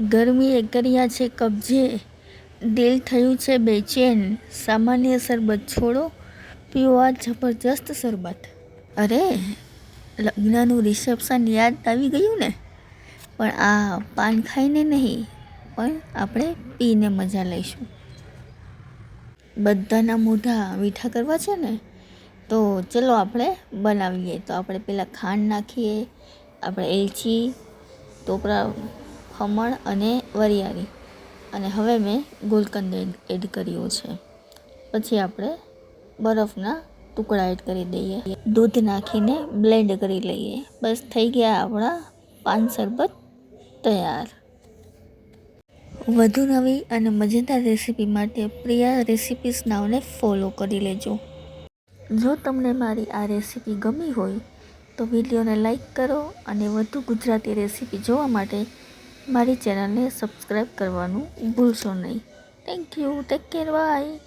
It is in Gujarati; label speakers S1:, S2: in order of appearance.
S1: ગરમીએ કર્યા છે, કબજે દિલ થયું છે બેચેન. સામાન્ય શરબત છોડો પીવો આ જબરજસ્ત શરબત. અરે, લગ્નનું રિસેપ્શન યાદ આવી ગયું ને? પણ આ પાન ખાઈને નહીં, પણ આપણે પીને મજા લઈશું. બધાના મોઢા મીઠા કરવા છે ને? તો ચલો આપણે બનાવીએ. તો આપણે પહેલાં ખાંડ નાખીએ, આપણે એલચી ટોપરા ખમણ અને વરિયાળી. અને હવે મેં ગુલકંદ એડ કર્યો છે. પછી આપણે બરફના ટુકડા એડ કરી દઈએ. દૂધ નાખીને બ્લેન્ડ કરી લઈએ. બસ થઈ ગયા આપણા પાન શરબત તૈયાર. વધુ નવી અને મજેદાર રેસીપી માટે પ્રિયા રેસિપીસ નાવને ફોલો કરી લેજો. જો તમને મારી આ રેસીપી ગમી હોય તો વિડીયોને લાઈક કરો અને વધુ ગુજરાતી રેસીપી જોવા માટે મારી ચેનલને સબસ્ક્રાઈબ કરવાનું ભૂલશો નહીં. Thank you take care bye